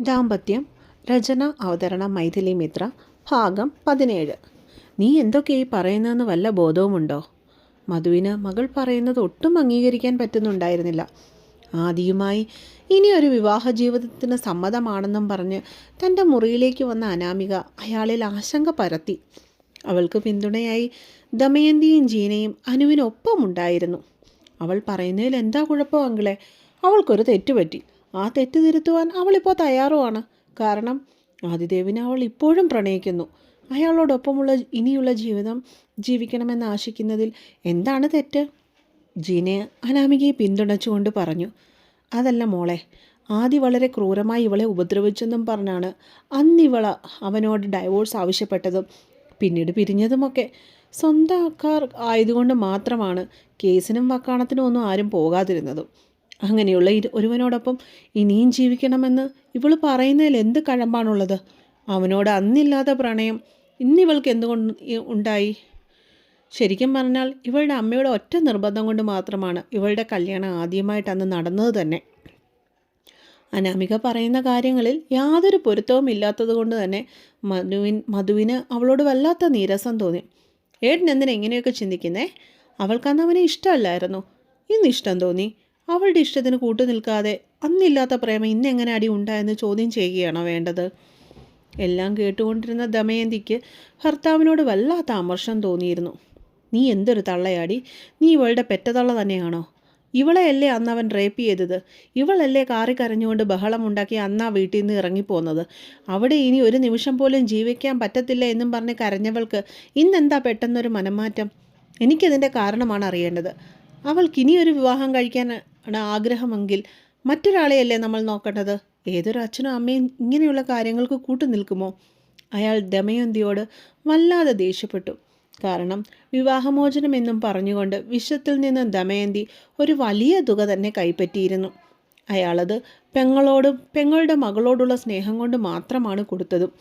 ദാമ്പത്യം രചന അവതരണ മൈഥിലി മിത്ര ഭാഗം പതിനേഴ്. നീ എന്തൊക്കെ ഈ പറയുന്നതെന്ന് വല്ല ബോധവുമുണ്ടോ? മധുവിന് മകൾ പറയുന്നത് ഒട്ടും അംഗീകരിക്കാൻ പറ്റുന്നുണ്ടായിരുന്നില്ല. ആദിയുമായി ഇനി ഒരു വിവാഹ ജീവിതത്തിന് സമ്മതമാണെന്നും പറഞ്ഞ് തന്റെ മുറിയിലേക്ക് വന്ന അനാമിക അയാളിൽ ആശങ്ക പരത്തി. അവൾക്ക് പിന്തുണയായി ദമയന്തിയും ജീനയും അനുവിനൊപ്പമുണ്ടായിരുന്നു. അവൾ പറയുന്നതിൽ എന്താ കുഴപ്പം അങ്കിളെ? അവൾക്കൊരു തെറ്റുപറ്റി. ആ തെറ്റ് തിരുത്തുവാൻ അവളിപ്പോൾ തയ്യാറുമാണ് കാരണം ആദിദേവിനെ അവൾ ഇപ്പോഴും പ്രണയിക്കുന്നു. അയാളോടൊപ്പമുള്ള ഇനിയുള്ള ജീവിതം ജീവിക്കണമെന്ന് ആശിക്കുന്നതിൽ എന്താണ് തെറ്റ്? ജീനെ അനാമികയെ പിന്തുണച്ചുകൊണ്ട് പറഞ്ഞു അതല്ല മോളെ ആദ്യ വളരെ ക്രൂരമായി ഇവളെ ഉപദ്രവിച്ചെന്നും പറഞ്ഞാണ് അന്നിവള അവനോട് ഡൈവോഴ്സ് ആവശ്യപ്പെട്ടതും പിന്നീട് പിരിഞ്ഞതുമൊക്കെ. സ്വന്തക്കാർ ആയതുകൊണ്ട് മാത്രമാണ് കേസിനും വക്കാണത്തിനും ഒന്നും ആരും പോകാതിരുന്നതും. അങ്ങനെയുള്ള ഒരുവനോടൊപ്പം ഇനിയും ജീവിക്കണമെന്ന് ഇവൾ പറയുന്നതിൽ എന്ത് കഴമ്പാണുള്ളത്? അവനോട് അന്നില്ലാത്ത പ്രണയം ഇന്നിവൾക്ക് എന്തുകൊണ്ട് ഉണ്ടായി? ശരിക്കും പറഞ്ഞാൽ ഇവളുടെ അമ്മയുടെ ഒറ്റ നിർബന്ധം കൊണ്ട് മാത്രമാണ് ഇവളുടെ കല്യാണം ആദ്യമായിട്ട് അന്ന് നടന്നത് തന്നെ. അനാമിക പറയുന്ന കാര്യങ്ങളിൽ യാതൊരു പൊരുത്തവും ഇല്ലാത്തത് കൊണ്ട് തന്നെ മധുവിൻ മധുവിന് അവളോട് വല്ലാത്ത നീരസം തോന്നി. ഏട്ടൻ ഇങ്ങനെയൊക്കെ ചിന്തിക്കുന്നേ? അവൾക്കന്ന് അവനെ ഇഷ്ടമല്ലായിരുന്നു. ഇന്ന് ഇഷ്ടം തോന്നി. അവളുടെ ഇഷ്ടത്തിന് കൂട്ടു നിൽക്കാതെ അന്നില്ലാത്ത പ്രേമം ഇന്നെങ്ങനെ അടി ഉണ്ടായെന്ന് ചോദ്യം ചെയ്യുകയാണോ വേണ്ടത്? എല്ലാം കേട്ടുകൊണ്ടിരുന്ന ദമയന്തിക്ക് ഭർത്താവിനോട് വല്ലാത്ത അമർഷം തോന്നിയിരുന്നു. നീ എന്തൊരു തള്ളയാടി? നീ ഇവളുടെ പെറ്റതള്ള തന്നെയാണോ? ഇവളെയല്ലേ അന്ന് അവൻ റേപ്പ് ചെയ്തത്? ഇവളല്ലേ കാറി കരഞ്ഞുകൊണ്ട് ബഹളമുണ്ടാക്കി അന്ന് വീട്ടിൽ നിന്ന് ഇറങ്ങിപ്പോന്നത്? അവിടെ ഇനി ഒരു നിമിഷം പോലും ജീവിക്കാൻ പറ്റത്തില്ല എന്നും പറഞ്ഞ് കരഞ്ഞവൾക്ക് ഇന്നെന്താ പെട്ടെന്നൊരു മനംമാറ്റം? എനിക്കതിന്റെ കാരണമാണ് അറിയേണ്ടത്. അവൾക്ക് ഇനിയൊരു വിവാഹം കഴിക്കാൻ ആഗ്രഹമെങ്കിൽ മറ്റൊരാളെയല്ലേ നമ്മൾ നോക്കേണ്ടത്? ഏതൊരു അച്ഛനും അമ്മയും ഇങ്ങനെയുള്ള കാര്യങ്ങൾക്ക് കൂട്ടു നിൽക്കുമോ? അയാൾ ദമയന്തിയോട് വല്ലാതെ ദേഷ്യപ്പെട്ടു. കാരണം വിവാഹമോചനം എന്നും പറഞ്ഞുകൊണ്ട് വിശ്വത്തിൽ നിന്ന് ദമയന്തി ഒരു വലിയ തുക തന്നെ കൈപ്പറ്റിയിരുന്നു. അയാളത് പെങ്ങളോടും പെങ്ങളുടെ മകളോടുള്ള സ്നേഹം കൊണ്ട് മാത്രമാണ് കൊടുത്തതും.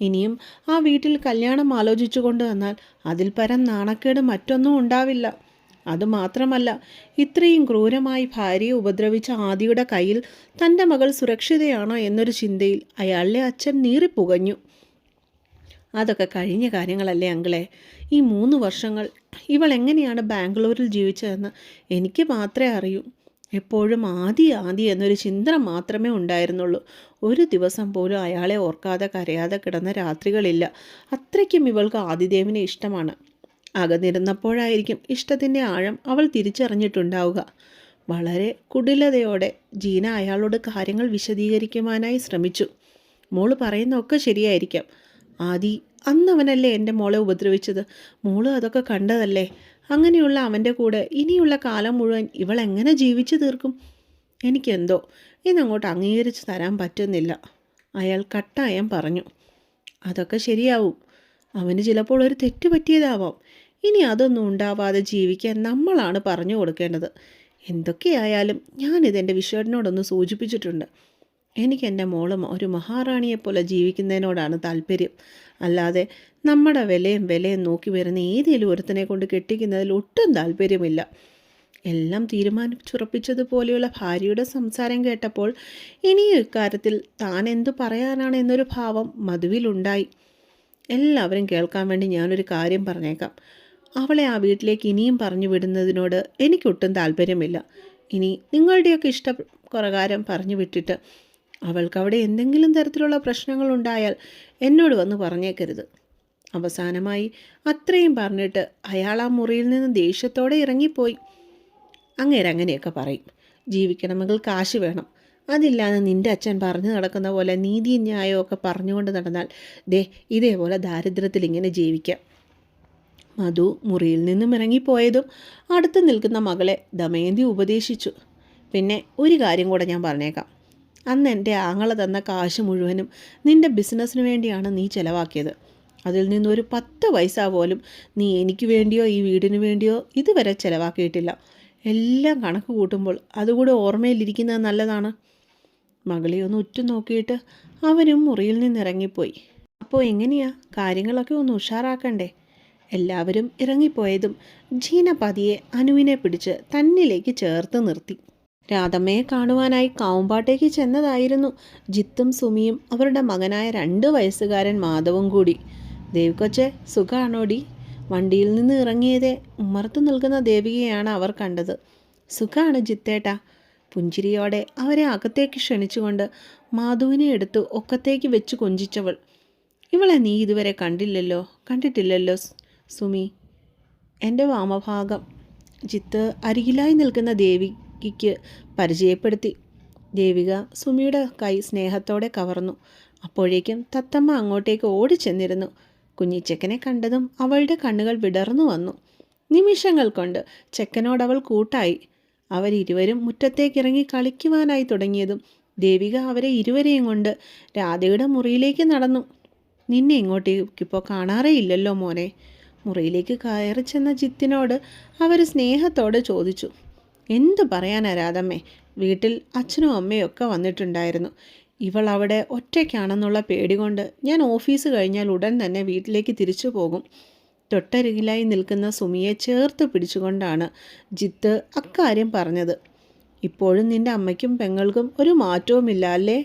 ഇനിയും ആ വീട്ടിൽ കല്യാണം ആലോചിച്ചു കൊണ്ടുവന്നാൽ അതിൽ പരം നാണക്കേട് മറ്റൊന്നും ഉണ്ടാവില്ല. അതുമാത്രമല്ല ഇത്രയും ക്രൂരമായി ഭാര്യയെ ഉപദ്രവിച്ച ആദിയുടെ കയ്യിൽ തന്റെ മകൾ സുരക്ഷിതയാണോ എന്നൊരു ചിന്തയിൽ അയാളുടെ അച്ഛൻ നീറിപ്പുകഞ്ഞു. അതൊക്കെ കഴിഞ്ഞ കാര്യങ്ങളല്ലേ അങ്കിളെ. ഈ മൂന്ന് വർഷങ്ങൾ ഇവൾ എങ്ങനെയാണ് ബാംഗ്ലൂരിൽ ജീവിച്ചതെന്ന് എനിക്ക് മാത്രമേ അറിയൂ. എപ്പോഴും ആദി ആദി എന്നൊരു ചിന്ത മാത്രമേ ഉണ്ടായിരുന്നുള്ളൂ. ഒരു ദിവസം പോലും അയാളെ ഓർക്കാതെ കരയാതെ കിടന്ന രാത്രികളില്ല. അത്രയ്ക്കും ഇവൾക്ക് ആദിദേവിനെ ഇഷ്ടമാണ്. അകന്നിരുന്നപ്പോഴായിരിക്കും ഇഷ്ടത്തിന്റെ ആഴം അവൾ തിരിച്ചറിഞ്ഞിട്ടുണ്ടാവുക. വളരെ കുടിലതയോടെ ജീന അയാളോട് കാര്യങ്ങൾ വിശദീകരിക്കുവാനായി ശ്രമിച്ചു. മോൾ പറയുന്നതൊക്കെ ശരിയായിരിക്കാം. ആദി അന്നവനല്ലേ എന്റെ മോളെ ഉപദ്രവിച്ചത്? മോൾ അതൊക്കെ കണ്ടതല്ലേ? അങ്ങനെയുള്ള അവന്റെ കൂടെ ഇനിയുള്ള കാലം മുഴുവൻ ഇവൾ എങ്ങനെ ജീവിച്ചു തീർക്കും? എനിക്കെന്തോ? ഇതങ്ങോട്ട് അംഗീകരിച്ച് തരാൻ പറ്റുന്നില്ല. അയാൾ കട്ടായം പറഞ്ഞു. അതൊക്കെ ശരിയാവും. അവന് ചിലപ്പോൾ ഒരു തെറ്റ് പറ്റിയതാവാം. ഇനി അതൊന്നും ഉണ്ടാവാതെ ജീവിക്കാൻ നമ്മളാണ് പറഞ്ഞു കൊടുക്കേണ്ടത്. എന്തൊക്കെയായാലും ഞാനിതെന്റെ വിഷേടിനോടൊന്ന് സൂചിപ്പിച്ചിട്ടുണ്ട്. എനിക്ക് എന്റെ മോളും ഒരു മഹാറാണിയെപ്പോലെ ജീവിക്കുന്നതിനോടാണ് താല്പര്യം. അല്ലാതെ നമ്മുടെ വിലയും വിലയും നോക്കി വരുന്ന ഏതെങ്കിലും ഒരുത്തനെ കൊണ്ട് കെട്ടിക്കുന്നതിൽ ഒട്ടും താല്പര്യമില്ല. എല്ലാം തീരുമാനിച്ചുറപ്പിച്ചതുപോലെയുള്ള ഭാര്യയുടെ സംസാരം കേട്ടപ്പോൾ ഇനിയും ഇക്കാര്യത്തിൽ താൻ എന്തു പറയാനാണ് എന്നൊരു ഭാവം മധുവിലുണ്ടായി. എല്ലാവരും കേൾക്കാൻ വേണ്ടി ഞാനൊരു കാര്യം പറഞ്ഞേക്കാം. അവളെ ആ വീട്ടിലേക്ക് ഇനിയും പറഞ്ഞു വിടുന്നതിനോട് എനിക്കൊട്ടും താല്പര്യമില്ല. ഇനി നിങ്ങളുടെയൊക്കെ ഇഷ്ട പ്രകാരം പറഞ്ഞു വിട്ടിട്ട് അവൾക്ക് അവിടെ എന്തെങ്കിലും തരത്തിലുള്ള പ്രശ്നങ്ങളുണ്ടായാൽ എന്നോട് വന്ന് പറഞ്ഞേക്കരുത്. അവസാനമായി അത്രയും പറഞ്ഞിട്ട് അയാൾ ആ മുറിയിൽ നിന്ന് ദേഷ്യത്തോടെ ഇറങ്ങിപ്പോയി. അങ്ങേര് അങ്ങനെയൊക്കെ പറയും. ജീവിക്കണമെങ്കിൽ കാശ് വേണം. അതില്ലാതെ നിന്റെ അച്ഛൻ പറഞ്ഞു നടക്കുന്ന പോലെ നീതി ന്യായവും ഒക്കെ പറഞ്ഞുകൊണ്ട് നടന്നാൽ ദേ ഇതേപോലെ ദാരിദ്ര്യത്തിൽ ഇങ്ങനെ ജീവിക്കാം. മധു മുറിയിൽ നിന്നും ഇറങ്ങിപ്പോയതും അടുത്ത് നിൽക്കുന്ന മകളെ ദമയന്തി ഉപദേശിച്ചു. പിന്നെ ഒരു കാര്യം കൂടെ ഞാൻ പറഞ്ഞേക്കാം. അന്ന് എന്റെ ആങ്ങള തന്ന കാശ് മുഴുവനും നിന്റെ ബിസിനസ്സിന് വേണ്ടിയാണ് നീ ചിലവാക്കിയത്. അതിൽ നിന്നൊരു പത്ത് പൈസ പോലും നീ എനിക്ക് വേണ്ടിയോ ഈ വീടിന് വേണ്ടിയോ ഇതുവരെ ചിലവാക്കിയിട്ടില്ല. എല്ലാം കണക്ക് കൂട്ടുമ്പോൾ അതുകൂടെ ഓർമ്മയിലിരിക്കുന്നത് നല്ലതാണ്. മകളെ ഒന്ന് ഉറ്റുനോക്കിയിട്ട് അവനും മുറിയിൽ നിന്നിറങ്ങിപ്പോയി. അപ്പോൾ എങ്ങനെയാ? കാര്യങ്ങളൊക്കെ ഒന്ന് ഉഷാറാക്കണ്ടേ? എല്ലാവരും ഇറങ്ങിപ്പോയതും ജീന പതിയെ അനുവിനെ പിടിച്ച് തന്നിലേക്ക് ചേർത്ത് നിർത്തി. രാധമ്മയെ കാണുവാനായി കാവുമ്പാട്ടേക്ക് ചെന്നതായിരുന്നു ജിത്തും സുമിയും അവരുടെ മകനായ രണ്ട് വയസ്സുകാരൻ മാധവും കൂടി. ദേവിക്കൊച്ചെ സുഖാണോടി? വണ്ടിയിൽ നിന്ന് ഇറങ്ങിയതേ ഉമ്മർത്തു നിൽക്കുന്ന ദേവികയാണ് അവർ കണ്ടത്. സുഖാണ് ജിത്തേട്ട. പുഞ്ചിരിയോടെ അവരെ അകത്തേക്ക് ക്ഷണിച്ചുകൊണ്ട് മാധുവിനെ എടുത്ത് ഒക്കത്തേക്ക് വെച്ച് കൊഞ്ചിച്ചവൾ. ഇവളെ നീ ഇതുവരെ കണ്ടില്ലല്ലോ? കണ്ടിട്ടില്ലല്ലോ സുമി. എന്റെ വാമഭാഗം ജിത്ത് അരികിലായി നിൽക്കുന്ന ദേവികയ്ക്ക് പരിചയപ്പെടുത്തി. ദേവിക സുമിയുടെ കൈ സ്നേഹത്തോടെ കവർന്നു. അപ്പോഴേക്കും തത്തമ്മ അങ്ങോട്ടേക്ക് ഓടിച്ചെന്നിരുന്നു. കുഞ്ഞിച്ചക്കനെ കണ്ടതും അവളുടെ കണ്ണുകൾ വിടർന്നു വന്നു. നിമിഷങ്ങൾ കൊണ്ട് ചെക്കനോടവൾ കൂട്ടായി. അവരിരുവരും മുറ്റത്തേക്കിറങ്ങി കളിക്കുവാനായി തുടങ്ങിയതും ദേവിക അവരെ ഇരുവരെയും കൊണ്ട് രാധയുടെ മുറിയിലേക്ക് നടന്നു. നിന്നെ ഇങ്ങോട്ടേക്കിപ്പോൾ കാണാറേ ഇല്ലല്ലോ മോനെ. മുറിയിലേക്ക് കയറി ചെന്ന ജിത്തിനോട് അവർ സ്നേഹത്തോടെ ചോദിച്ചു എന്തു പറയാനാ രാധമ്മേ? വീട്ടിൽ അച്ഛനും അമ്മയും ഒക്കെ വന്നിട്ടുണ്ടായിരുന്നു. ഇവൾ അവിടെ ഒറ്റയ്ക്കാണെന്നുള്ള പേടി കൊണ്ട് ഞാൻ ഓഫീസ് കഴിഞ്ഞാൽ ഉടൻ തന്നെ വീട്ടിലേക്ക് തിരിച്ചു പോകും. തൊട്ടരികിലായി നിൽക്കുന്ന സുമിയെ ചേർത്ത് പിടിച്ചുകൊണ്ടാണ് ജിത്ത് അക്കാര്യം പറഞ്ഞത്. ഇപ്പോഴും നിന്റെ അമ്മയ്ക്കും പെങ്ങൾക്കും ഒരു മാറ്റവുമില്ല അല്ലേ?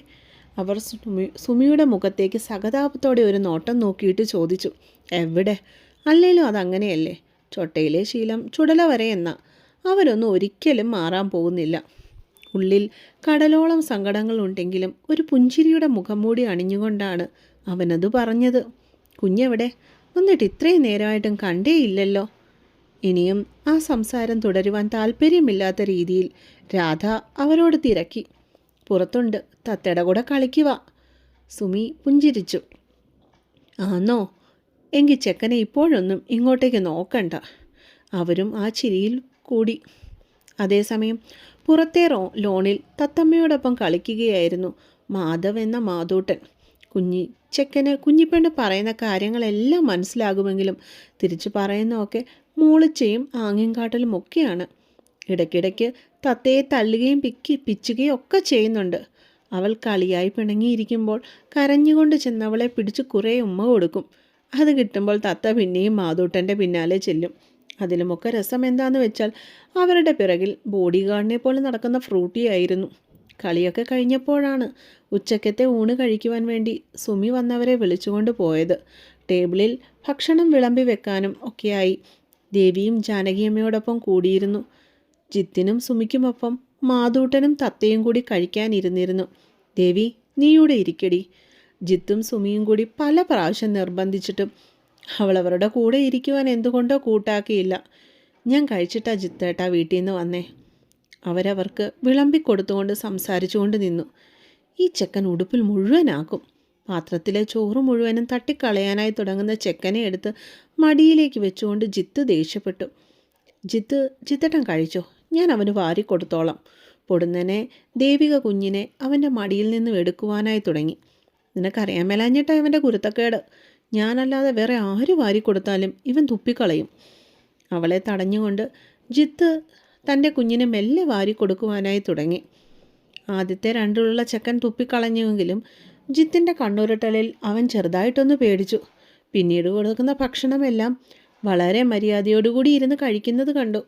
അവർ സുമി സുമിയുടെ മുഖത്തേക്ക് സഹതാപത്തോടെ ഒരു നോട്ടം നോക്കിയിട്ട് ചോദിച്ചു എവിടെ? അല്ലേലും അതങ്ങനെയല്ലേ? ചൊട്ടയിലെ ശീലം ചുടല വരെ എന്ന. അവരൊന്നും ഒരിക്കലും മാറാൻ പോകുന്നില്ല. ഉള്ളിൽ കടലോളം സങ്കടങ്ങളുണ്ടെങ്കിലും ഒരു പുഞ്ചിരിയുടെ മുഖം മൂടി അണിഞ്ഞുകൊണ്ടാണ് അവനത് പറഞ്ഞത്. കുഞ്ഞെവിടെ? വന്നിട്ട് ഇത്രയും നേരമായിട്ടും കണ്ടേയില്ലല്ലോ. ഇനിയും ആ സംസാരം തുടരുവാൻ താല്പര്യമില്ലാത്ത രീതിയിൽ രാധ അവരോട് തിരക്കി. പുറത്തുണ്ട്. തത്തയുടെ കൂടെ കളിക്കുക സുമി പുഞ്ചിരിച്ചു. ആന്നോ? എങ്കിൽ ചെക്കനെ ഇപ്പോഴൊന്നും ഇങ്ങോട്ടേക്ക് നോക്കണ്ട. അവരും ആ ചിരിയിൽ കൂടി. അതേസമയം പുറത്തെ റോ ലോണിൽ തത്തമ്മയോടൊപ്പം കളിക്കുകയായിരുന്നു മാധവ് എന്ന മാതൂട്ടൻ കുഞ്ഞി ചെക്കന് കുഞ്ഞിപ്പെണ്ണ് പറയുന്ന കാര്യങ്ങളെല്ലാം മനസ്സിലാകുമെങ്കിലും തിരിച്ചു പറയുന്നതൊക്കെ മൂളിച്ചയും ആംഗ്യം ഒക്കെയാണ്. ഇടയ്ക്കിടയ്ക്ക് തത്തയെ തള്ളുകയും പിക്കി പിച്ചുകയും ഒക്കെ ചെയ്യുന്നുണ്ട്. അവൾ കളിയായി പിണങ്ങിയിരിക്കുമ്പോൾ കരഞ്ഞുകൊണ്ട് ചെന്നവളെ പിടിച്ച് കുറേ ഉമ്മ കൊടുക്കും. അത് കിട്ടുമ്പോൾ തത്ത പിന്നെയും മാതൂട്ടന്റെ പിന്നാലെ ചെല്ലും. അതിലുമൊക്കെ രസം എന്താന്ന് വെച്ചാൽ അവരുടെ പിറകിൽ ബോഡി ഗാർഡിനെ പോലെ നടക്കുന്ന ഫ്രൂട്ടിയായിരുന്നു കളിയൊക്കെ കഴിഞ്ഞപ്പോഴാണ് ഉച്ചക്കത്തെ ഊണ് കഴിക്കുവാൻ വേണ്ടി സുമി വന്നവരെ വിളിച്ചുകൊണ്ട് പോയത്. ടേബിളിൽ ഭക്ഷണം വിളമ്പി വെക്കാനും ഒക്കെയായി. ദേവിയും ജാനകിയമ്മയോടൊപ്പം കൂടിയിരുന്നു. ജിത്തിനും സുമിക്കുമൊപ്പം മാതൂട്ടനും തത്തയും കൂടി കഴിക്കാനിരുന്നിരുന്നു ദേവി നീയൂടെ ഇരിക്കടി. ജിത്തും സുമിയും കൂടി പല പ്രാവശ്യം നിർബന്ധിച്ചിട്ടും അവൾ അവരുടെ കൂടെ ഇരിക്കുവാൻ എന്തുകൊണ്ടോ കൂട്ടാക്കിയില്ല. ഞാൻ കഴിച്ചിട്ടാ ജിത്തേട്ടാ വീട്ടിൽ നിന്ന് വന്നേ. അവരവർക്ക് വിളമ്പിക്കൊടുത്തുകൊണ്ട് സംസാരിച്ചുകൊണ്ട് നിന്നു. ഈ ചെക്കൻ ഉടുപ്പിൽ മുഴുവനാക്കും. പാത്രത്തിലെ ചോറ് മുഴുവനും തട്ടിക്കളയാനായി തുടങ്ങുന്ന ചെക്കനെ എടുത്ത് മടിയിലേക്ക് വെച്ചുകൊണ്ട് ജിത്ത് ദേഷ്യപ്പെട്ടു. ജിത്ത് ജിത്തട്ടൻ കഴിച്ചോ? ഞാൻ അവന് വാരി കൊടുത്തോളാം പൊടുന്നനെ ദേവിക കുഞ്ഞിനെ അവന്റെ മടിയിൽ നിന്നും എടുക്കുവാനായി തുടങ്ങി. നിനക്കറിയാൻ മേലാഞ്ഞിട്ടാ ഇവന്റെ കുരുത്തക്കേട്. ഞാനല്ലാതെ വേറെ ആര് വാരി കൊടുത്താലും ഇവൻ തുപ്പിക്കളയും. അവളെ തടഞ്ഞുകൊണ്ട് ജിത്ത് തന്റെ കുഞ്ഞിനെ മെല്ലെ വാരി കൊടുക്കുവാനായി തുടങ്ങി. ആദ്യത്തെ രണ്ടുള്ള ചെക്കൻ തുപ്പിക്കളഞ്ഞുവെങ്കിലും ജിത്തിന്റെ കണ്ണുരുട്ടലിൽ അവൻ ചെറുതായിട്ടൊന്ന് പേടിച്ചു. പിന്നീട് കൊടുക്കുന്ന ഭക്ഷണമെല്ലാം വളരെ മര്യാദയോടുകൂടി ഇരുന്ന് കഴിക്കുന്നത് കണ്ടു.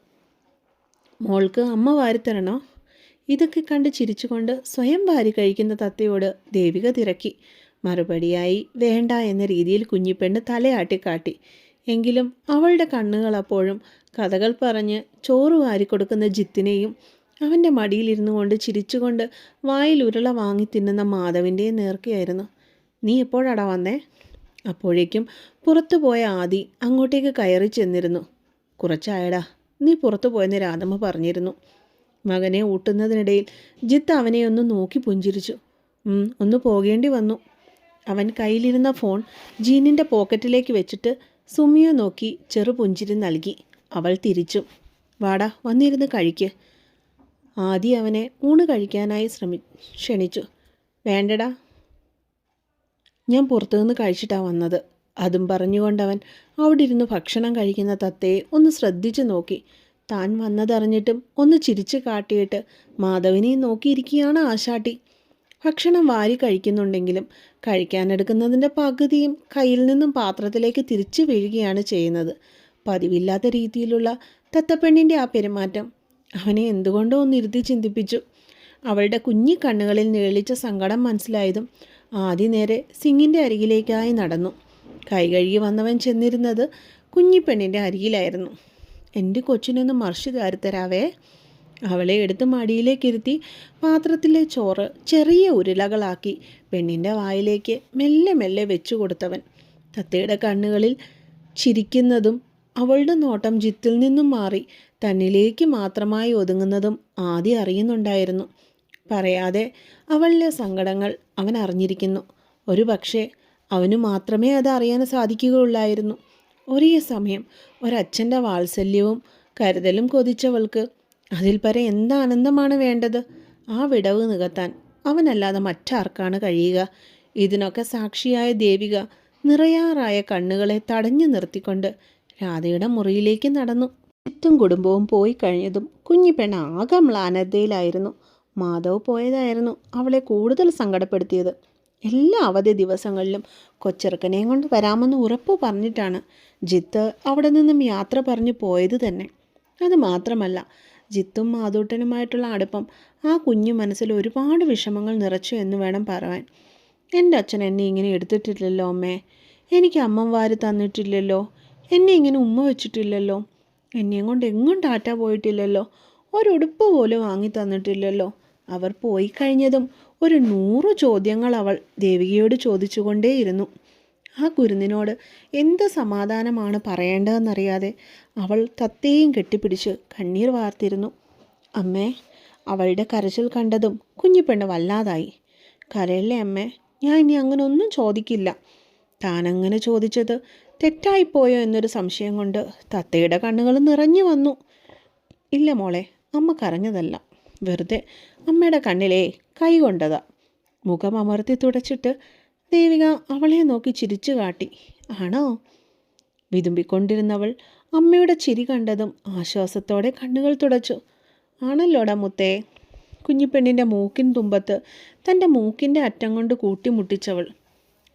മോൾക്ക് അമ്മ വാരിത്തരണോ? ഇതൊക്കെ കണ്ട് ചിരിച്ചുകൊണ്ട് സ്വയം വാരി കഴിക്കുന്ന തത്തയോട് ദേവിക തിരക്കി. മറുപടിയായി വേണ്ട എന്ന രീതിയിൽ കുഞ്ഞിപ്പെണ്ണ് തലയാട്ടിക്കാട്ടി. എങ്കിലും അവളുടെ കണ്ണുകൾ അപ്പോഴും കഥകൾ പറഞ്ഞ് ചോറ് വാരിക്കൊടുക്കുന്ന ജിത്തിനെയും അവന്റെ മടിയിലിരുന്നു കൊണ്ട് ചിരിച്ചുകൊണ്ട് വായിൽ ഉരുള വാങ്ങി തിന്നുന്ന മാധവിന്റെയും നേർക്കെയായിരുന്നു. നീ എപ്പോഴാടാ വന്നേ? അപ്പോഴേക്കും പുറത്തു പോയ ആദി അങ്ങോട്ടേക്ക് കയറി ചെന്നിരുന്നു. കുറച്ചായടാ നീ പുറത്തു പോയെന്ന് രാധമ്മ പറഞ്ഞിരുന്നു. മകനെ ഊട്ടുന്നതിനിടയിൽ ജിത്ത് അവനെ ഒന്ന് നോക്കി പുഞ്ചിരിച്ചു. ഒന്ന് പോകേണ്ടി വന്നു. അവൻ കയ്യിലിരുന്ന ഫോൺ ജീനിന്റെ പോക്കറ്റിലേക്ക് വെച്ചിട്ട് സുമിയെ നോക്കി ചെറുപുഞ്ചിരി നൽകി. അവൾ തിരിച്ചു. വാടാ വന്നിരുന്ന് കഴിക്ക്. ആദ്യം അവനെ ഊണ് കഴിക്കാനായി ശ്രമി ക്ഷണിച്ചു. വേണ്ടടാ. ഞാൻ പുറത്തുനിന്ന് കഴിച്ചിട്ടാണ് വന്നത്. അതും പറഞ്ഞുകൊണ്ടവൻ അവിടെ ഇരുന്ന് ഭക്ഷണം കഴിക്കുന്ന തത്തയെ ഒന്ന് ശ്രദ്ധിച്ചു നോക്കി. താൻ വന്നതറിഞ്ഞിട്ടും ഒന്ന് ചിരിച്ചു കാട്ടിയിട്ട് മാധവിനെയും നോക്കിയിരിക്കുകയാണ് ആശാട്ടി. ഭക്ഷണം വാരി കഴിക്കുന്നുണ്ടെങ്കിലും കഴിക്കാനെടുക്കുന്നതിന്റെ പകുതിയും കയ്യിൽ നിന്നും പാത്രത്തിലേക്ക് തിരിച്ചു വീഴുകയാണ് ചെയ്യുന്നത്. പതിവില്ലാത്ത രീതിയിലുള്ള തത്തപ്പെണ്ണിന്റെ ആ പെരുമാറ്റം അവനെ എന്തുകൊണ്ടോ ഒന്ന് ചിന്തിപ്പിച്ചു. അവളുടെ കുഞ്ഞി കണ്ണുകളിൽ നിഴലിച്ച സങ്കടം മനസ്സിലായതും ആദ്യ നേരെ സിങ്ങിന്റെ അരികിലേക്കായി നടന്നു. കൈ കഴുകി വന്നവൻ ചെന്നിരുന്നത് കുഞ്ഞിപ്പെണ്ണിന്റെ അരികിലായിരുന്നു. എന്റെ കൊച്ചിനൊന്ന് മറിച്ച് കാരിത്തരാവേ അവളെ എടുത്ത് മടിയിലേക്കിരുത്തി പാത്രത്തിലെ ചോറ് ചെറിയ ഉരുളകളാക്കി പെണ്ണിന്റെ വായിലേക്ക് മെല്ലെ മെല്ലെ വെച്ചു കൊടുത്തവൻ. തത്തയുടെ കണ്ണുകളിൽ ചിരിക്കുന്നതും അവളുടെ നോട്ടം ജിത്തിൽ നിന്നും മാറി തന്നിലേക്ക് മാത്രമായി ഒതുങ്ങുന്നതും ആദ്യം അറിയുന്നുണ്ടായിരുന്നു. പറയാതെ അവളിലെ സങ്കടങ്ങൾ അവൻ അറിഞ്ഞിരിക്കുന്നു. ഒരു പക്ഷേ അവനു മാത്രമേ അത് അറിയാൻ സാധിക്കുകയുള്ളായിരുന്നു. ഒരേ സമയം ഒരച്ഛന്റെ വാത്സല്യവും കരുതലും കൊതിച്ചവൾക്ക് അതിൽ പരെ എന്ത് ആനന്ദമാണ് വേണ്ടത്? ആ വിടവ് നികത്താൻ അവനല്ലാതെ മറ്റാർക്കാണ് കഴിയുക? ഇതിനൊക്കെ സാക്ഷിയായ ദേവിക നിറയാറായ കണ്ണുകളെ തടഞ്ഞു നിർത്തിക്കൊണ്ട് രാധയുടെ മുറിയിലേക്ക് നടന്നു. ചുറ്റും കുടുംബവും പോയി കഴിഞ്ഞതും കുഞ്ഞിപ്പെണ് ആകെ മ്ലാനതയിലായിരുന്നു. മാധവ് പോയതായിരുന്നു അവളെ കൂടുതൽ സങ്കടപ്പെടുത്തിയത്. എല്ലാ അവധി ദിവസങ്ങളിലും കൊച്ചിറക്കനെയും കൊണ്ട് വരാമെന്ന് ഉറപ്പ് പറഞ്ഞിട്ടാണ് ജിത്ത് അവിടെ നിന്നും യാത്ര പറഞ്ഞു പോയത് തന്നെ. അത് മാത്രമല്ല ജിത്തും മാതൂട്ടനുമായിട്ടുള്ള അടുപ്പം ആ കുഞ്ഞു മനസ്സിൽ ഒരുപാട് വിഷമങ്ങൾ നിറച്ചു എന്ന് വേണം പറയാൻ. എന്റെ അച്ഛൻ എന്നെ ഇങ്ങനെ എടുത്തിട്ടില്ലല്ലോ അമ്മേ. എനിക്ക് അമ്മ വാരി തന്നിട്ടില്ലല്ലോ. എന്നെ ഇങ്ങനെ ഉമ്മ വെച്ചിട്ടില്ലല്ലോ. എന്നെയും കൊണ്ട് എങ്ങും ടാറ്റ പോയിട്ടില്ലല്ലോ. ഒരുടുപ്പ് പോലും വാങ്ങി തന്നിട്ടില്ലല്ലോ. അവർ പോയി കഴിഞ്ഞതും ഒരു നൂറ് ചോദ്യങ്ങൾ അവൾ ദേവികയോട് ചോദിച്ചുകൊണ്ടേയിരുന്നു. ആ കുരുന്നിനോട് എന്ത് സമാധാനമാണ് പറയേണ്ടതെന്നറിയാതെ അവൾ തത്തയും കെട്ടിപ്പിടിച്ച് കണ്ണീർ വാർത്തിരുന്നു. അമ്മേ അവളുടെ കരച്ചിൽ കണ്ടതും കുഞ്ഞിപ്പെണ്ണ് വല്ലാതായി. കരയല്ലേ അമ്മേ ഞാൻ ഇനി അങ്ങനെ ഒന്നും ചോദിക്കില്ല. താനങ്ങനെ ചോദിച്ചത് തെറ്റായിപ്പോയോ എന്നൊരു സംശയം കൊണ്ട് തത്തയുടെ കണ്ണുകൾ നിറഞ്ഞു വന്നു. ഇല്ല മോളെ അമ്മ കരഞ്ഞതല്ല. വെറുതെ അമ്മയുടെ കണ്ണിലേ കൈ കൊണ്ടതാ മുഖം അമർത്തി തുടച്ചിട്ട് ദേവിക അവളെ നോക്കി ചിരിച്ചു കാട്ടി. ആണോ? വിതുമ്പിക്കൊണ്ടിരുന്നവൾ അമ്മയുടെ ചിരി കണ്ടതും ആശ്വാസത്തോടെ കണ്ണുകൾ തുടച്ചു. ആണല്ലോടാ മുത്തേ? കുഞ്ഞിപ്പെണ്ണിന്റെ മൂക്കിൻ തുമ്പത്ത് തന്റെ മൂക്കിന്റെ അറ്റം കൊണ്ട് കൂട്ടിമുട്ടിച്ചവൾ.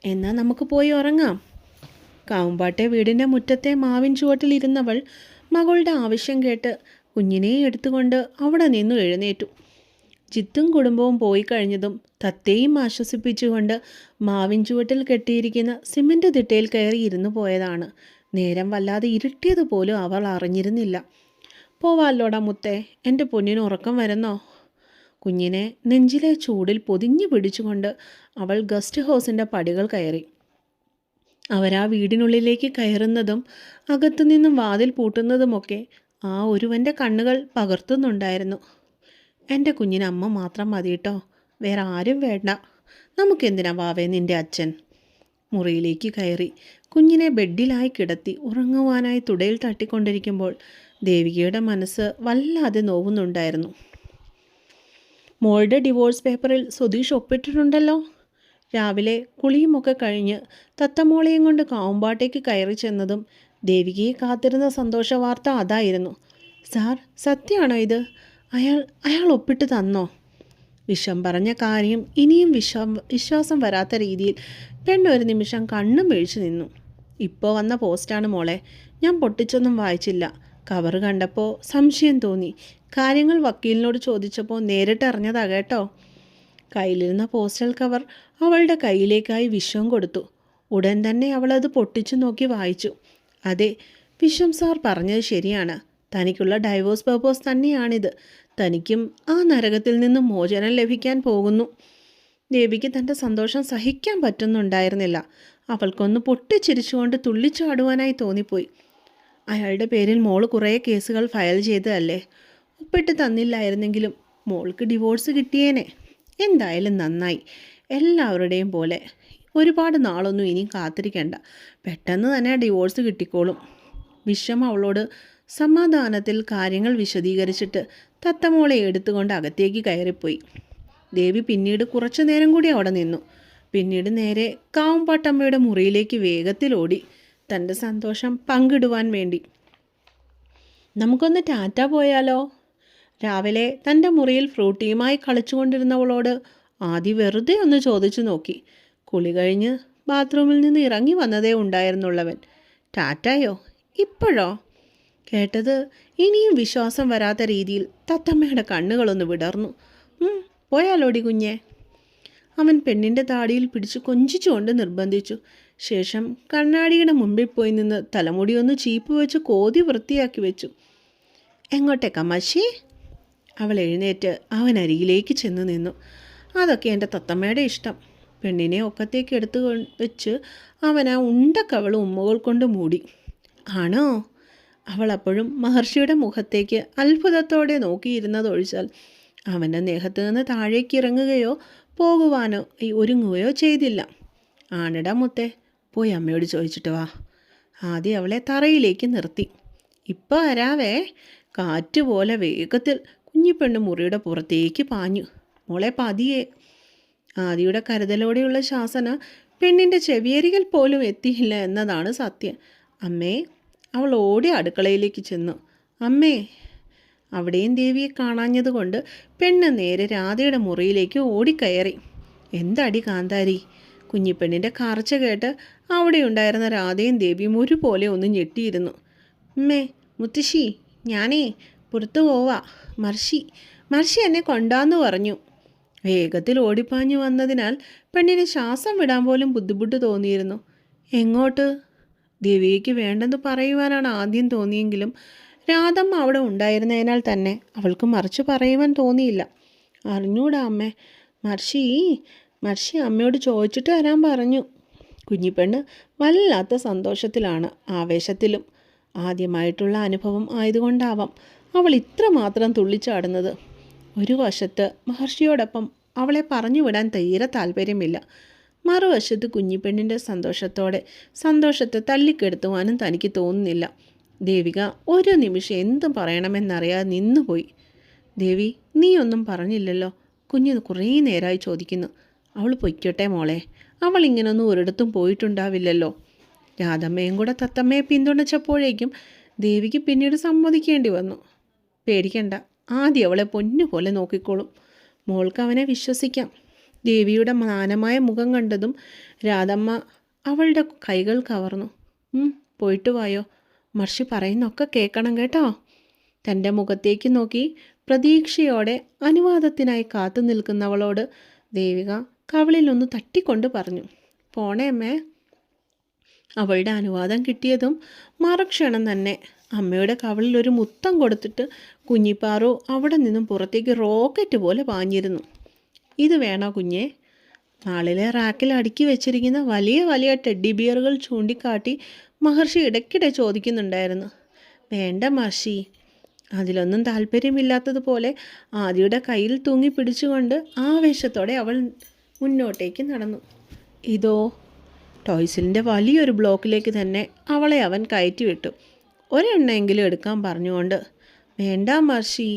എന്നാൽ നമുക്ക് പോയി ഉറങ്ങാം. കാവുമ്പാട്ടെ വീടിന്റെ മുറ്റത്തെ മാവിൻ ചുവട്ടിലിരുന്നവൾ മകളുടെ ആവശ്യം കേട്ട് കുഞ്ഞിനെ എടുത്തുകൊണ്ട് അവിടെ നിന്നു എഴുന്നേറ്റു. ചിത്തും കുടുംബവും പോയി കഴിഞ്ഞതും തത്തയും ആശ്വസിപ്പിച്ചുകൊണ്ട് മാവിൻ ചുവട്ടിൽ കെട്ടിയിരിക്കുന്ന സിമന്റ് തിട്ടയിൽ കയറി ഇരുന്നു പോയതാണ്. നേരം വല്ലാതെ ഇരുട്ടിയതുപോലും അവൾ അറിഞ്ഞിരുന്നില്ല. പോവാല്ലോടാ മുത്തേ എന്റെ പൊന്നിന് ഉറക്കം വരുന്നോ? കുഞ്ഞിനെ നെഞ്ചിലെ ചൂടിൽ പൊതിഞ്ഞു പിടിച്ചുകൊണ്ട് അവൾ ഗസ്റ്റ് ഹൗസിന്റെ പടികൾ കയറി. അവരാ വീടിനുള്ളിലേക്ക് കയറുന്നതും അകത്തുനിന്നും വാതിൽ പൂട്ടുന്നതുമൊക്കെ ആ ഒരുവന്റെ കണ്ണുകൾ പകർത്തുന്നുണ്ടായിരുന്നു. എന്റെ കുഞ്ഞിന് അമ്മ മാത്രം മതി കേട്ടോ വേറെ ആരും വേണ്ട. നമുക്കെന്തിനാ വാവേ നിന്റെ അച്ഛൻ? മുറിയിലേക്ക് കയറി കുഞ്ഞിനെ ബെഡിലായി കിടത്തി ഉറങ്ങുവാനായി തുടയിൽ തട്ടിക്കൊണ്ടിരിക്കുമ്പോൾ ദേവികയുടെ മനസ്സ് വല്ലാതെ നോവുന്നുണ്ടായിരുന്നു. മോളുടെ ഡിവോഴ്സ് പേപ്പറിൽ സുധീഷ് ഒപ്പിട്ടിട്ടുണ്ടല്ലോ? രാവിലെ കുളിയുമൊക്കെ കഴിഞ്ഞ് തത്തമോളയും കൊണ്ട് കാവുമ്പാട്ടേക്ക് കയറി ചെന്നതും ദേവികയെ കാത്തിരുന്ന സന്തോഷ വാർത്ത അതായിരുന്നു. സാർ സത്യമാണോ ഇത്? അയാൾ അയാൾ ഒപ്പിട്ട് തന്നോ? വിഷം പറഞ്ഞ കാര്യം ഇനിയും വിശ്വാ വിശ്വാസം വരാത്ത രീതിയിൽ പെണ്ണൊരു നിമിഷം കണ്ണും വീഴ്ച നിന്നു. ഇപ്പോൾ വന്ന പോസ്റ്റാണ് മോളെ. ഞാൻ പൊട്ടിച്ചൊന്നും വായിച്ചില്ല. കവർ കണ്ടപ്പോൾ സംശയം തോന്നി. കാര്യങ്ങൾ വക്കീലിനോട് ചോദിച്ചപ്പോൾ നേരിട്ടറിഞ്ഞതാ കേട്ടോ. കയ്യിലിരുന്ന പോസ്റ്റൽ കവർ അവളുടെ കയ്യിലേക്കായി വിശ്വം കൊടുത്തു. ഉടൻ തന്നെ അവളത് പൊട്ടിച്ചു നോക്കി വായിച്ചു. അതെ വിശ്വം സാർ പറഞ്ഞത് ശരിയാണ്. തനിക്കുള്ള ഡൈവോഴ്സ് പേർപ്പോസ് തന്നെയാണിത്. തനിക്കും ആ നരകത്തിൽ നിന്ന് മോചനം ലഭിക്കാൻ പോകുന്നു. ദേവിക്ക് തന്റെ സന്തോഷം സഹിക്കാൻ പറ്റുന്നുണ്ടായിരുന്നില്ല. അവൾക്കൊന്ന് പൊട്ടിച്ചിരിച്ചുകൊണ്ട് തുള്ളിച്ചാടുവാനായി തോന്നിപ്പോയി. അയാളുടെ പേരിൽ മോൾ കുറേ കേസുകൾ ഫയൽ ചെയ്തതല്ലേ? ഒപ്പിട്ട് തന്നില്ലായിരുന്നെങ്കിലും മോൾക്ക് ഡിവോഴ്സ് കിട്ടിയേനെ. എന്തായാലും നന്നായി. എല്ലാവരുടെയും പോലെ. ഒരുപാട് നാളൊന്നും ഇനിയും കാത്തിരിക്കേണ്ട. പെട്ടെന്ന് തന്നെ ഡിവോഴ്സ് കിട്ടിക്കോളും. വിഷം അവളോട് സമാധാനത്തിൽ കാര്യങ്ങൾ വിശദീകരിച്ചിട്ട് തത്തമോളെ എടുത്തുകൊണ്ട് അകത്തേക്ക് കയറിപ്പോയി. ദേവി പിന്നീട് കുറച്ചു നേരം കൂടി അവിടെ നിന്നു. പിന്നീട് നേരെ കാവുംപാട്ടമ്മയുടെ മുറിയിലേക്ക് വേഗത്തിൽ ഓടി തന്റെ സന്തോഷം പങ്കിടുവാൻ വേണ്ടി. നമുക്കൊന്ന് ടാറ്റ പോയാലോ? രാവിലെ തന്റെ മുറിയിൽ ഫ്രൂട്ടിയുമായി കളിച്ചുകൊണ്ടിരുന്നവളോട് ആദ്യ വെറുതെ ഒന്ന് ചോദിച്ചു നോക്കി. കുളി കഴിഞ്ഞ് ബാത്റൂമിൽ നിന്ന് ഇറങ്ങി വന്നതേ ഉണ്ടായിരുന്നുള്ളവൻ. ടാറ്റായോ? ഇപ്പോഴോ? കേട്ടത് ഇനിയും വിശ്വാസം വരാത്ത രീതിയിൽ തത്തമ്മയുടെ കണ്ണുകളൊന്ന് വിടർന്നു. പോയാലോടി കുഞ്ഞെ. അവൻ പെണ്ണിന്റെ താടിയിൽ പിടിച്ച് കൊഞ്ചിച്ചുകൊണ്ട് നിർബന്ധിച്ചു. ശേഷം കണ്ണാടിയുടെ മുമ്പിൽ പോയി നിന്ന് തലമുടി ഒന്ന് ചീപ്പ് വെച്ച് കോതി വൃത്തിയാക്കി വെച്ചു. എങ്ങോട്ടേക്കാ കമാശി? അവൾ എഴുന്നേറ്റ് അവൻ അരികിലേക്ക് ചെന്ന് നിന്നു. അതൊക്കെ എന്റെ തത്തമ്മയുടെ ഇഷ്ടം. പെണ്ണിനെ ഒക്കത്തേക്ക് എടുത്തു വെച്ച് അവൻ ആ ഉണ്ടക്കവളും ഉമ്മകൾ കൊണ്ട് മൂടി. ആണോ? അവൾ അപ്പോഴും മഹർഷിയുടെ മുഖത്തേക്ക് അത്ഭുതത്തോടെ നോക്കിയിരുന്നതൊഴിച്ചാൽ അവന്റെ ദേഹത്ത് നിന്ന് താഴേക്ക് ഇറങ്ങുകയോ പോകുവാനോ ഒരുങ്ങുകയോ ചെയ്തില്ല. ആണിടാ മുത്തേ പോയി അമ്മയോട് ചോദിച്ചിട്ട് വാ. ആദ്യം അവളെ തറയിലേക്ക് നിർത്തി. ഇപ്പം വരാവേ. കാറ്റ് പോലെ വേഗത്തിൽ കുഞ്ഞിപ്പെണ്ണ് മുറിയുടെ പുറത്തേക്ക് പാഞ്ഞു. മോളെ പതിയെ. ആദിയുടെ കരുതലോടെയുള്ള ശാസന പെണ്ണിന്റെ ചെവിയരികൾ പോലും എത്തിയില്ല എന്നതാണ് സത്യം. അമ്മേ അവൾ ഓടി അടുക്കളയിലേക്ക് ചെന്നു. അമ്മേ അവിടെയും ദേവിയെ കാണാഞ്ഞതുകൊണ്ട് പെണ്ണ് നേരെ രാധയുടെ മുറിയിലേക്ക് ഓടിക്കയറി. എന്തടി കാന്താരി? കുഞ്ഞിപ്പെണ്ണിന്റെ കാർച്ച കേട്ട് അവിടെ ഉണ്ടായിരുന്ന രാധയും ദേവിയും ഒരുപോലെ ഒന്ന് ഞെട്ടിയിരുന്നു. അമ്മേ മുത്തശ്ശി ഞാനേ പുറത്തു പോവാ. മർഷി മർഷി എന്നെ കൊണ്ടാന്ന് പറഞ്ഞു. വേഗത്തിൽ ഓടിപ്പാഞ്ഞു വന്നതിനാൽ പെണ്ണിന് ശ്വാസം വിടാൻ പോലും ബുദ്ധിമുട്ട് തോന്നിയിരുന്നു. എങ്ങോട്ട്? ദേവിക്ക് വേണ്ടെന്ന് പറയുവാനാണ് ആദ്യം തോന്നിയെങ്കിലും രാധമ്മ അവിടെ ഉണ്ടായിരുന്നതിനാൽ തന്നെ അവൾക്ക് മറിച്ച് പറയുവാൻ തോന്നിയില്ല. അറിഞ്ഞൂടാ അമ്മേ മർഷി മർഷി അമ്മയോട് ചോദിച്ചിട്ട് വരാൻ പറഞ്ഞു. കുഞ്ഞിപ്പെണ്ണ് വല്ലാത്ത സന്തോഷത്തിലാണ് ആവേശത്തിലും. ആദ്യമായിട്ടുള്ള അനുഭവം ആയതുകൊണ്ടാവാം അവൾ ഇത്രമാത്രം തുള്ളിച്ചാടുന്നത്. ഒരു വശത്ത് മഹർഷിയോടൊപ്പം അവളെ പറഞ്ഞു വിടാൻ തീരെ താല്പര്യമില്ല. മറുവശത്ത് കുഞ്ഞിപ്പെണ്ണിന്റെ സന്തോഷത്തോടെ സന്തോഷത്തെ തല്ലിക്കെടുത്തുവാനും തനിക്ക് തോന്നുന്നില്ല. ദേവിക ഒരു നിമിഷം എന്തും പറയണമെന്നറിയാതെ നിന്നുപോയി. ദേവി നീ ഒന്നും പറഞ്ഞില്ലല്ലോ? കുഞ്ഞ് കുറേ നേരമായി ചോദിക്കുന്നു. അവൾ പൊയ്ക്കോട്ടെ മോളെ. അവൾ ഇങ്ങനൊന്നും ഒരിടത്തും പോയിട്ടുണ്ടാവില്ലല്ലോ. രാധമ്മയും കൂടെ തത്തമ്മയെ പിന്തുണച്ചപ്പോഴേക്കും ദേവിക്ക് പിന്നീട് സമ്മതിക്കേണ്ടി വന്നു. പേടിക്കണ്ട. ആദ്യം അവളെ പൊന്നുപോലെ നോക്കിക്കോളും. മോൾക്ക് അവനെ വിശ്വസിക്കാം. ദേവിയുടെ മാനമായ മുഖം കണ്ടതും രാധമ്മ അവളുടെ കൈകൾ കവർന്നു. പോയിട്ട് വായോ? മർഷി പറയുന്നൊക്കെ കേൾക്കണം കേട്ടോ. തന്റെ മുഖത്തേക്ക് നോക്കി പ്രതീക്ഷയോടെ അനുവാദത്തിനായി കാത്തു നിൽക്കുന്നവളോട് ദേവിക കവളിലൊന്ന് തട്ടിക്കൊണ്ട് പറഞ്ഞു. പോണേ അമ്മേ. അവളുടെ അനുവാദം കിട്ടിയതും മറുക്ഷണം തന്നെ. അമ്മയുടെ കവളിൽ ഒരു മുത്തം കൊടുത്തിട്ട് കുഞ്ഞിപ്പാറു അവിടെ നിന്നും പുറത്തേക്ക് റോക്കറ്റ് പോലെ പാഞ്ഞിരുന്നു. ഇത് വേണോ കുഞ്ഞെ? നാളിലെ റാക്കിൽ അടുക്കി വെച്ചിരിക്കുന്ന വലിയ വലിയ ടെഡ്ഡി ബിയറുകൾ ചൂണ്ടിക്കാട്ടി മഹർഷി ഇടയ്ക്കിടെ ചോദിക്കുന്നുണ്ടായിരുന്നു. വേണ്ട മഹർഷി അതിലൊന്നും താല്പര്യമില്ലാത്തതുപോലെ ആദിയുടെ കയ്യിൽ തൂങ്ങി പിടിച്ചുകൊണ്ട് ആവേശത്തോടെ അവൾ മുന്നോട്ടേക്ക് നടന്നു. ഇതോ ടോയ്സിലിന്റെ വലിയൊരു ബ്ലോക്കിലേക്ക് തന്നെ അവളെ അവൻ കയറ്റി വിട്ടു ഒരെണ്ണമെങ്കിലും എടുക്കാൻ പറഞ്ഞുകൊണ്ട് വേണ്ട മർഷി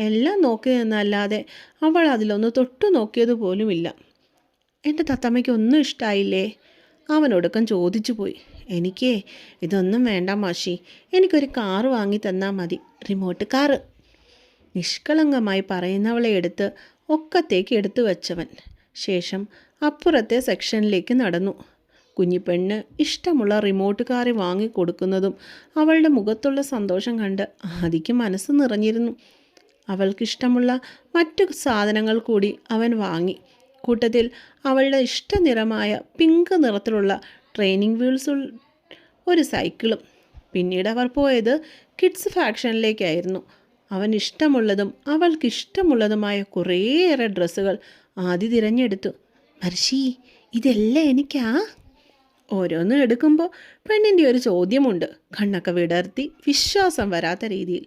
എല്ലാം നോക്കി നിന്നല്ലാതെ അവൾ അതിലൊന്ന് തൊട്ടു നോക്കിയത് പോലുമില്ല. എന്റെ തത്തമ്മയ്ക്ക് ഒന്നും ഇഷ്ടമായില്ലേ അവനൊടുക്കം ചോദിച്ചു പോയി. എനിക്കേ ഇതൊന്നും വേണ്ട മാഷി. എനിക്കൊരു കാറ് വാങ്ങി തന്നാൽ മതി. Remote car. നിഷ്കളങ്കമായി പറയുന്നവളെ എടുത്ത് ഒക്കത്തേക്ക് എടുത്തു വച്ചവൻ. ശേഷം അപ്പുറത്തെ സെക്ഷനിലേക്ക് നടന്നു. കുഞ്ഞിപ്പെണ്ണ് ഇഷ്ടമുള്ള റിമോട്ട് കാറി വാങ്ങിക്കൊടുക്കുന്നതും അവളുടെ മുഖത്തുള്ള സന്തോഷം കണ്ട് ആദിക്ക് മനസ്സ് നിറഞ്ഞിരുന്നു. അവൾക്കിഷ്ടമുള്ള മറ്റു സാധനങ്ങൾ കൂടി അവൻ വാങ്ങി. കൂട്ടത്തിൽ അവളുടെ ഇഷ്ടനിറമായ പിങ്ക് നിറത്തിലുള്ള ട്രെയിനിങ് വീൽസ് ഒരു സൈക്കിളും. പിന്നീട് അവർ പോയത് കിഡ്സ് ഫാക്ഷനിലേക്കായിരുന്നു. അവൻ ഇഷ്ടമുള്ളതും അവൾക്ക് ഇഷ്ടമുള്ളതുമായ കുറേയേറെ ഡ്രസ്സുകൾ ആദ്യ തിരഞ്ഞെടുത്തു. മർഷി ഇതെല്ലാം എനിക്കാ? ഓരോന്നും എടുക്കുമ്പോൾ പെണ്ണിന്റെ ഒരു ചോദ്യമുണ്ട്. കണ്ണൊക്കെ വിടർത്തി വിശ്വാസം വരാത്ത രീതിയിൽ.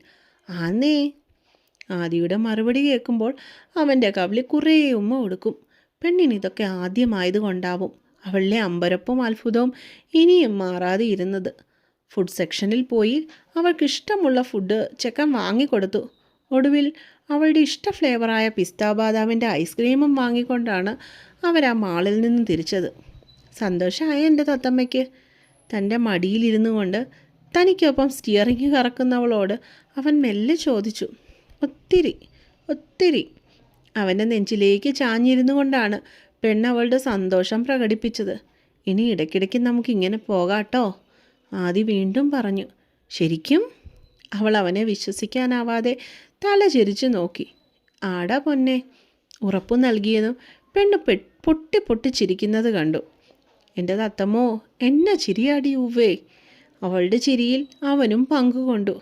ആന്നേ ആദിയുടെ മറുപടി കേൾക്കുമ്പോൾ അവന്റെ കവിളി കുറേ ഉമ്മ കൊടുക്കും പെണ്ണിന് ഇതൊക്കെ ആദ്യമായത് കൊണ്ടാവും അവളുടെ അമ്പരപ്പും അത്ഭുതവും ഇനിയും മാറാതെ ഇരുന്നത്. ഫുഡ് സെക്ഷനിൽ പോയി അവൾക്ക് ഇഷ്ടമുള്ള ഫുഡ് ചെക്കൻ വാങ്ങിക്കൊടുത്തു ഒടുവിൽ അവളുടെ ഇഷ്ട ഫ്ലേവറായ പിസ്ത ബാദാമിന്റെ ഐസ്ക്രീമും വാങ്ങിക്കൊണ്ടാണ് അവർ ആ മാളിൽ നിന്ന് തിരിച്ചത്. സന്തോഷമായ എന്റെ തത്തമ്മയ്ക്ക്. തന്റെ മടിയിലിരുന്നു കൊണ്ട് തനിക്കൊപ്പം സ്റ്റിയറിംഗ് കറക്കുന്നവളോട് അവൻ മെല്ലെ ചോദിച്ചു. ഒത്തിരി ഒത്തിരി. അവന്റെ നെഞ്ചിലേക്ക് ചാഞ്ഞിരുന്നു കൊണ്ടാണ് പെണ്ണവളുടെ സന്തോഷം പ്രകടിപ്പിച്ചത്. ഇനി ഇടയ്ക്കിടയ്ക്ക് നമുക്കിങ്ങനെ പോകാട്ടോ? ആദി വീണ്ടും പറഞ്ഞു ശരിക്കും? അവൾ അവനെ വിശ്വസിക്കാനാവാതെ തല ചിരിച്ചു നോക്കി. ആടാ പൊന്നെ ഉറപ്പു നൽകിയതും പെണ്ണ് പെ പൊട്ടി പൊട്ടി ചിരിക്കുന്നത് കണ്ടു. എന്റെ തത്തമ്മോ എന്നാ ചിരിയാടി ഉവ്വേ അവളുടെ ചിരിയിൽ അവനും പങ്കുകൊണ്ടു.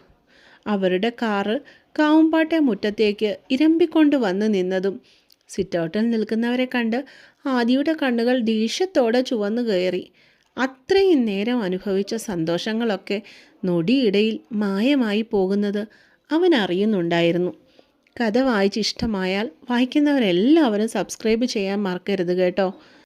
അവരുടെ കാറ് കാവുമ്പാട്ടെ മുറ്റത്തേക്ക് ഇരമ്പിക്കൊണ്ട് വന്ന് നിന്നതും സിറ്റൗട്ടിൽ നിൽക്കുന്നവരെ കണ്ട് ആദിയുടെ കണ്ണുകൾ ദേഷ്യത്തോടെ ചുവന്നു കയറി. അത്രയും നേരം അനുഭവിച്ച സന്തോഷങ്ങളൊക്കെ നൊടിയിടയിൽ മായമായി പോകുന്നത് അവൻ അറിയുന്നുണ്ടായിരുന്നു. കഥ വായിച്ച് ഇഷ്ടമായാൽ വായിക്കുന്നവരെല്ലാവരും സബ്സ്ക്രൈബ് ചെയ്യാൻ മറക്കരുത് കേട്ടോ.